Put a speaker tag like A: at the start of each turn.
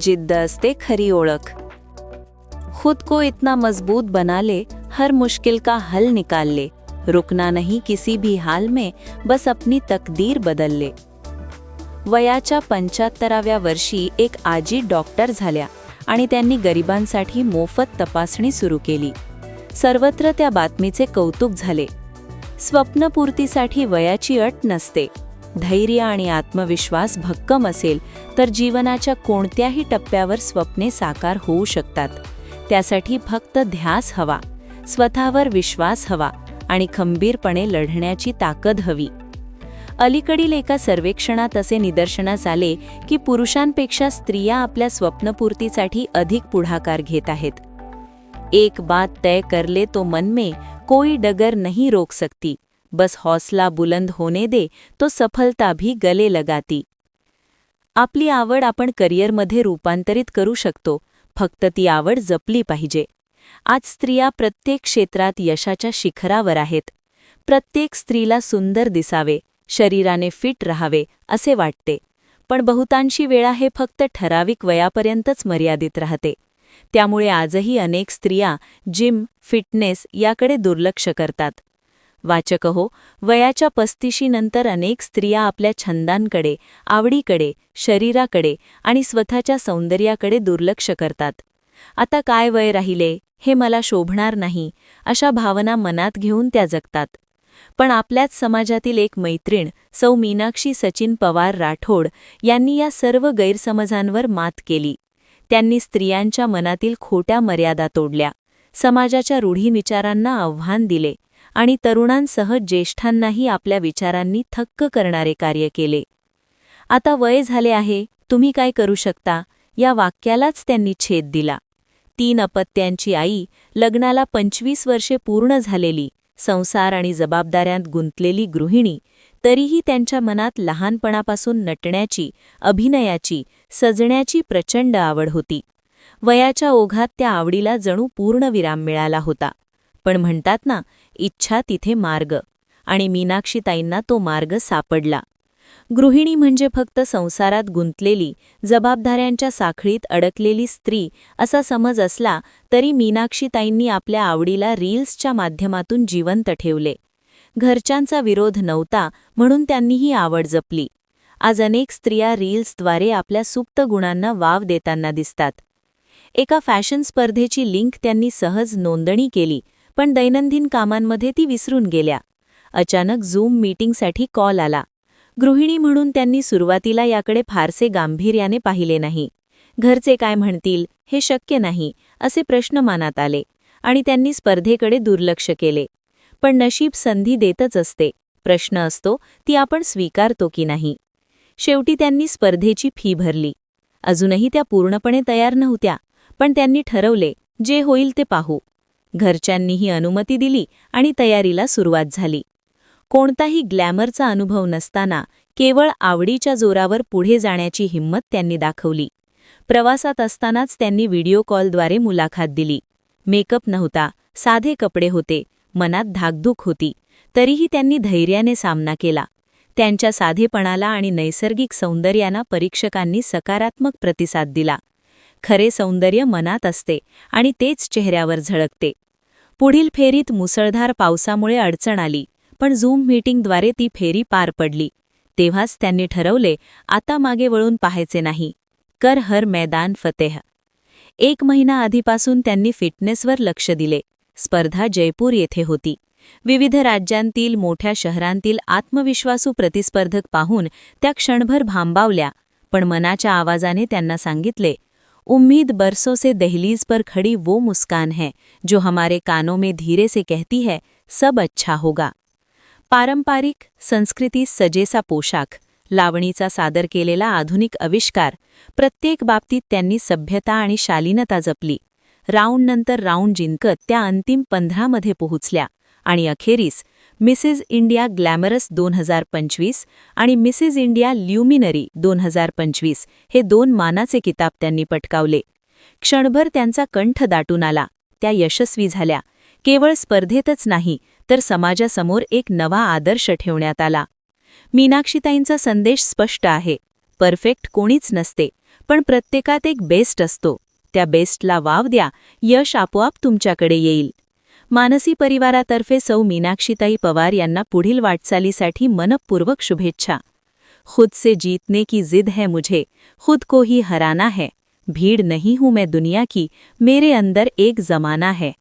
A: जिद्द असते खरी ओळख. खुद को इतना मजबूत बना ले हर मुश्किल का हल निकाल ले रुकना नहीं किसी भी हाल में बस अपनी तकदीर बदल ले वयाच्या पंच्याहत्तराव्या वर्षी एक आजी डॉक्टर झाल्या आणि त्यांनी गरिबांसाठी मोफत तपासणी सुरू केली. सर्वत्र त्या बातमीचे कौतुक झाले. स्वप्नपूर्तीसाठी वयाची अट नसते. धैर्य आणि आत्मविश्वास भक्कम असेल तर जीवनाच्या कोणत्याही टप्प्यावर स्वप्ने साकार होऊ शकतात. त्यासाठी फक्त ध्यास हवा स्वतःवर विश्वास हवा आणि खंबीरपणे लढण्याची ताकद हवी. अलीकडील एका सर्वेक्षणात असे निदर्शनास आले की पुरुषांपेक्षा स्त्रिया आपल्या स्वप्नपूर्तीसाठी अधिक पुढाकार घेत आहेत. एक बात तय करले तो मन में कोई डगर नहीं रोक सकती. बस हौसला बुलंद होने दे तो सफलता भी गले लगाती. आपली आवड आपण करिअरमध्ये रूपांतरित करू शकतो फक्त ती आवड जपली पाहिजे. आज स्त्रिया प्रत्येक क्षेत्रात यशाच्या शिखरावर आहेत. प्रत्येक स्त्रीला सुंदर दिसावे शरीराने फिट राहावे असे वाटते. पण बहुतांशी वेळा हे फक्त ठराविक वयापर्यंतच मर्यादित राहते. त्यामुळे आजही अनेक स्त्रिया जिम फिटनेस याकडे दुर्लक्ष करतात. वाचक हो. वयाच्या पस्तीशीनंतर अनेक स्त्रिया आपल्या छंदांकडे आवडीकडे शरीराकडे आणि स्वतःच्या सौंदर्याकडे दुर्लक्ष करतात. आता काय वय राहिले? हे मला शोभणार नाही अशा भावना मनात घेऊन त्या जगतात. पण आपल्याच समाजातील एक मैत्रीण सौ मीनाक्षी सचिन पवार राठोड यांनी या सर्व गैरसमजांवर मात केली. त्यांनी स्त्रियांच्या मनातील खोट्या मर्यादा तोडल्या. समाजाच्या रूढी विचारांना आव्हान दिले. आणि तरुणांसह ज्येष्ठांनाही आपल्या विचारांनी थक्क करणारे कार्य केले. आता वय झाले आहे तुम्ही काय करू शकता? या वाक्यालाच त्यांनी छेद दिला. तीन अपत्यांची आई लग्नाला पंचवीस वर्षे पूर्ण झालेली संसार आणि जबाबदाऱ्यांत गुंतलेली गृहिणी तरीही त्यांच्या मनात लहानपणापासून नटण्याची अभिनयाची सजण्याची प्रचंड आवड होती. वयाच्या ओघात त्या आवडीला जणू पूर्ण विराम मिळाला होता. पण म्हणतात ना इच्छा तिथे मार्ग आणि मीनाक्षीताईंना तो मार्ग सापडला. गृहिणी म्हणजे फक्त संसारात गुंतलेली जबाबदाऱ्यांच्या साखळीत अडकलेली स्त्री असा समज असला तरी मीनाक्षीताईंनी आपल्या आवडीला रील्सच्या माध्यमातून जिवंत ठेवले. घरच्यांचा विरोध नव्हता म्हणून त्यांनी ही आवड जपली. आज अनेक स्त्रिया रील्सद्वारे आपल्या सुप्त गुणांना वाव देताना दिसतात. एका फॅशन स्पर्धेची लिंक त्यांनी सहज नोंदणी केली पण दैनंदिन कामांमध्ये ती विसरून गेल्या. अचानक झूम मीटिंगसाठी कॉल आला. गृहिणी म्हणून त्यांनी सुरुवातीला याकडे फारसे गांभीर्याने पाहिले नाही. घरचे काय म्हणतील हे शक्य नाही असे प्रश्न मानात आले आणि त्यांनी स्पर्धेकडे दुर्लक्ष केले. पण नशीब संधी देतच असते. प्रश्न असतो ती आपण स्वीकारतो की नाही. शेवटी त्यांनी स्पर्धेची फी भरली. अजूनही त्या पूर्णपणे तयार नव्हत्या पण त्यांनी ठरवले जे होईल ते पाहू. घरच्यांनीही अनुमती दिली आणि तयारीला सुरुवात झाली. कोणताही ग्लॅमरचा अनुभव नसताना केवळ आवडीच्या जोरावर पुढे जाण्याची हिंमत त्यांनी दाखवली. प्रवासात असतानाच त्यांनी व्हिडिओ कॉलद्वारे मुलाखत दिली. मेकअप नव्हता साधे कपडे होते मनात धाकधूक होती तरीही त्यांनी धैर्याने सामना केला. त्यांच्या साधेपणाला आणि नैसर्गिक सौंदर्याना परीक्षकांनी सकारात्मक प्रतिसाद दिला. खरे सौंदर्य मनात असते आणि तेच चेहऱ्यावर झळकते. पुढील फेरीत मुसळधार पावसामुळे अडचण आली पण झूम मीटिंगद्वारे ती फेरी पार पडली. तेव्हाच त्यांनी ठरवले आता मागे वळून पाहायचे नाही. कर हर मैदान फतेह. एक महिना आधीपासून त्यांनी फिटनेसवर लक्ष दिले. स्पर्धा जयपूर येथे होती. विविध राज्यांतील मोठ्या शहरांतील आत्मविश्वासू प्रतिस्पर्धक पाहून त्या क्षणभर भांबावल्या पण मनाच्या आवाजाने त्यांना सांगितले उम्मीद बरसों से दहलीज पर खड़ी वो मुस्कान है जो हमारे कानों में धीरे से कहती है सब अच्छा होगा। पारंपरिक संस्कृती सजेसा पोशाख लावणीचा सादर केलेला आधुनिक आविष्कार प्रत्येक बाबतीत त्यांनी सभ्यता आणि शालीनता जपली. राऊंडनंतर राऊंड जिंकत त्या अंतिम पंधरामध्ये पोहोचल्या. आणि अखेरीस मिसेस इंडिया ग्लॅमरस दोन हजार पंचवीस आणि मिसेस इंडिया ल्युमिनरी दोन हजार पंचवीस हे दोन मानाचे किताब त्यांनी पटकावले. क्षणभर त्यांचा कंठ दाटून आला. त्या यशस्वी झाल्या. केवळ स्पर्धेतच नाही तर समाजासमोर एक नवा आदर्श ठेवण्यात आला. मीनाक्षीताईंचा संदेश स्पष्ट आहे. परफेक्ट कोणीच नसते पण प्रत्येकात एक बेस्ट असतो. त्या बेस्टला वाव द्या यश आपोआप तुमच्याकडे येईल. मानसी परिवारातर्फे सौ मीनाक्षीताई पवार यांना पुढील वाटचालीसाठी मनपूर्वक शुभेच्छा. खुद से जीतने की जिद है मुझे, खुद को ही हराना है, भीड़ नहीं हूँ मैं दुनिया की, मेरे अंदर एक जमाना है.